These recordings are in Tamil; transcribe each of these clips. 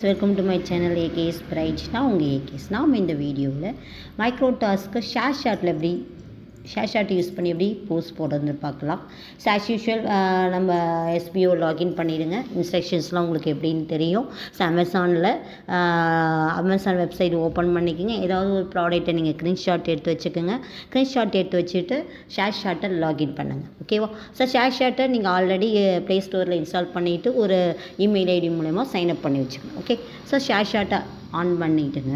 Welcome to my channel AKS Pride நான் உங்கள் ஏகேஎஸ் நாம் இந்த வீடியோவில் மைக்ரோ டாஸ்க்கு ஷேர் ஷாட்டில் எப்படி ஷேர் யூஸ் பண்ணி எப்படி போஸ்ட் போடுறதுன்னு பார்க்கலாம். ஸோ ஆஸ் யூஷுவல் நம்ம எஸ்பிஓ லாகின் பண்ணிவிடுங்க இன்ஸ்ட்ரக்ஷன்ஸ்லாம் உங்களுக்கு எப்படின்னு தெரியும். ஸோ அமேசானில் அமேசான் வெப்சைட் ஓப்பன் பண்ணிக்கோங்க. ஏதாவது ஒரு ப்ராடக்ட்டை நீங்கள் ஸ்க்ரீன்ஷாட் எடுத்து வச்சுக்கோங்க. ஸ்க்ரீன்ஷாட் எடுத்து வச்சுட்டு ஷேர் ஷாட்டை லாகின் பண்ணுங்கள் ஓகேவா ஸோ ஷேர் ஷாட்டை நீங்கள் ஆல்ரெடி ப்ளே ஸ்டோரில் இன்ஸ்டால் பண்ணிவிட்டு ஒரு இமெயில் ஐடி மூலயமா சைன் அப் பண்ணி வச்சுக்கோங்க ஓகே ஸோ ஷேர் ஷாட்டை ஆன் பண்ணிவிட்டுங்க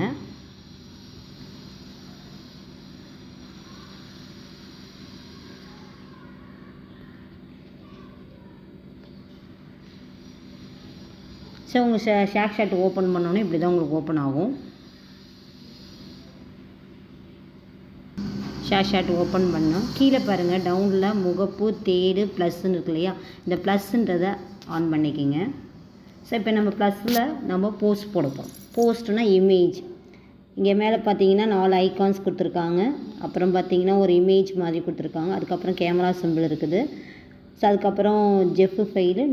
ஸோ உங்கள் ஷே ஷேர் ஷாட் ஓப்பன் பண்ணோன்னே இப்படி தான் உங்களுக்கு ஓப்பன் ஆகும். ஷேர் ஷாட் ஓப்பன் பண்ணோம் கீழே பாருங்கள் டவுனில் முகப்பு தேடு ப்ளஸ்ன்னு இருக்கு இல்லையா? இந்த ப்ளஸ்ன்றதை ஆன் பண்ணிக்கிங்க. ஸோ இப்போ நம்ம ப்ளஸில் நம்ம போஸ்ட் போடப்போம் போகிறோம் போஸ்ட்னா இமேஜ் இங்கே மேலே பார்த்தீங்கன்னா நாலு ஐகான்ஸ் கொடுத்துருக்காங்க. அப்புறம் பார்த்தீங்கன்னா ஒரு இமேஜ் மாதிரி கொடுத்துருக்காங்க. அதுக்கப்புறம் கேமரா சிம்பிள் இருக்குது. ஸோ அதுக்கப்புறம் ஜெஃப் ஃபைலு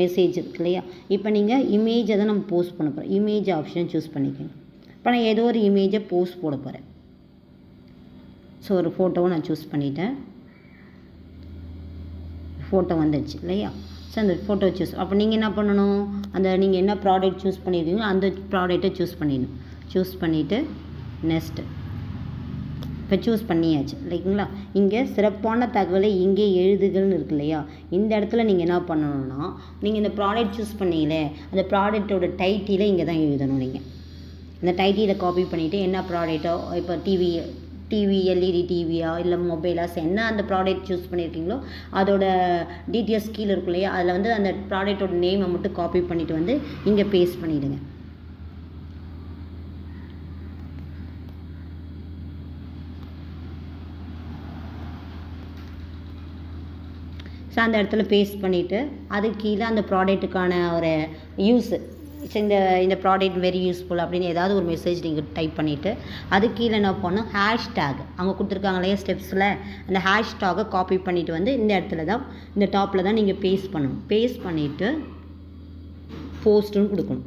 மெசேஜ் இருக்கு இல்லையா? இப்போ நீங்கள் இமேஜை தான் நம்ம போஸ்ட் பண்ண போகிறோம் இமேஜ் ஆப்ஷன் சூஸ் பண்ணிக்கணும் இப்போ நான் ஏதோ ஒரு இமேஜை போஸ்ட் போட போகிறேன் ஸோ ஒரு ஃபோட்டோவை நான் சூஸ் பண்ணிட்டேன். ஃபோட்டோ வந்துடுச்சு இல்லையா? ஸோ அந்த ஃபோட்டோ சூஸ் அப்போ நீங்கள் என்ன பண்ணணும்? அந்த நீங்கள் என்ன ப்ராடக்ட் சூஸ் பண்ணியிருக்கீங்களோ அந்த ப்ராடக்ட்டை சூஸ் பண்ணிடணும். சூஸ் பண்ணிவிட்டு நெக்ஸ்ட்டு இப்போ சூஸ் பண்ணியாச்சு இல்லைங்களா? இங்கே சிறப்பான தகவலை இங்கே எழுதுகள்னு இருக்கு இல்லையா? இந்த இடத்துல நீங்கள் என்ன பண்ணணும்னா நீங்கள் இந்த ப்ராடக்ட் சூஸ் பண்ணீங்களே அந்த ப்ராடக்ட்டோட டைட்டிலை இங்கே தான் எழுதணும் நீங்கள் இந்த டைட்டிலை காப்பி பண்ணிவிட்டு என்ன ப்ராடக்ட்டோ இப்போ டிவி டிவி எல்இடி டிவியா இல்லை மொபைலாஸ் என்ன அந்த ப்ராடக்ட் சூஸ் பண்ணியிருக்கீங்களோ அதோட டீட்டெயில்ஸ் கீழே இருக்கும் இல்லையா? அதில் வந்து அந்த ப்ராடக்ட்டோட நேமை மட்டும் காப்பி பண்ணிவிட்டு வந்து இங்கே பேஸ்ட் பண்ணிவிடுங்க ஸோ அந்த இடத்துல பேஸ்ட் பண்ணிவிட்டு அதுக்கு கீழே அந்த ப்ராடக்ட்டுக்கான ஒரு யூஸு ஸோ இந்த இந்த ப்ராடக்ட் வெரி யூஸ்ஃபுல் அப்படின்னு ஏதாவது ஒரு மெசேஜ் நீங்கள் டைப் பண்ணிவிட்டு அது கீழே என்ன பண்ணணும் ஹேஷ்டேக் அவங்க கொடுத்துருக்காங்க இல்லையா ஸ்டெப்ஸில் அந்த ஹேஷ்டாகை காப்பி பண்ணிவிட்டு வந்து இந்த இடத்துல தான் இந்த டாப்பில் தான் நீங்கள் பேஸ்ட் பண்ணணும். பேஸ்ட் பண்ணிவிட்டு போஸ்ட்டுன்னு கொடுக்கணும்.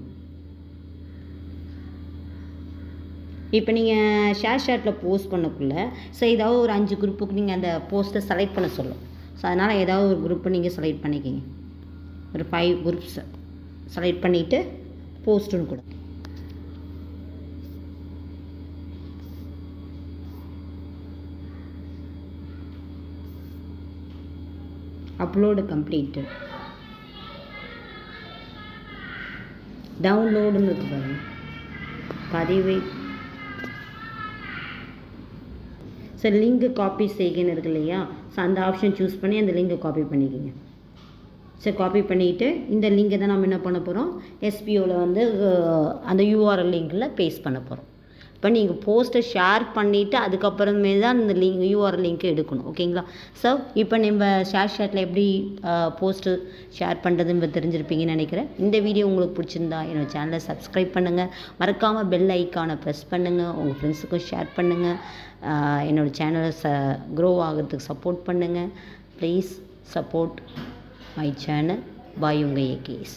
இப்போ நீங்கள் ஷேர் ஷாட்டில் போஸ்ட் பண்ணக்குள்ளே ஸோ ஏதாவது ஒரு அஞ்சு குரூப்புக்கு நீங்கள் அந்த போஸ்ட்டை செலக்ட் பண்ண சொல்லும். ஸோ அதனால் ஏதாவது ஒரு குரூப்பை நீங்கள் செலக்ட் பண்ணிக்கிங்க. ஒரு ஃபைவ் குரூப்ஸை செலக்ட் பண்ணிவிட்டு போஸ்ட்டுன்னு கூட அப்லோடு கம்ப்ளீட்டு டவுன்லோடுன்னு இருக்கு பாருங்க. பதிவை ஸோ லிங்க்கு காப்பி செய்கன்னு இருக்கு இல்லையா? ஸோ அந்த ஆப்ஷன் சூஸ் பண்ணி அந்த லிங்கை காப்பி பண்ணிக்கோங்க. ஸோ காப்பி பண்ணிவிட்டு இந்த லிங்கை தான் நம்ம என்ன பண்ண போகிறோம் எஸ்பிஓவில் வந்து அந்த யூஆர்எல் லிங்கில் பேஸ்ட் பண்ண போகிறோம் இப்போ நீங்கள் போஸ்ட்டை ஷேர் பண்ணிவிட்டு அதுக்கப்புறமே தான் இந்த லிங்க் யூஆர் லிங்க்கை எடுக்கணும். ஓகேங்களா? ஸோ இப்போ நம்ம ஷேர் ஷேட்டில் எப்படி போஸ்ட்டு ஷேர் பண்ணுறதுன்னு தெரிஞ்சிருப்பீங்கன்னு நினைக்கிறேன். இந்த வீடியோ உங்களுக்கு பிடிச்சிருந்தா என்னோடய சேனலை சப்ஸ்கிரைப் பண்ணுங்கள் மறக்காமல் பெல் ஐக்கானை ப்ரெஸ் பண்ணுங்கள் உங்கள் ஃப்ரெண்ட்ஸுக்கும் ஷேர் பண்ணுங்கள் என்னோடய சேனலை ச க்ரோ ஆகிறதுக்கு சப்போர்ட் பண்ணுங்கள் please support my channel bye உங்கள் ஏகேஸ்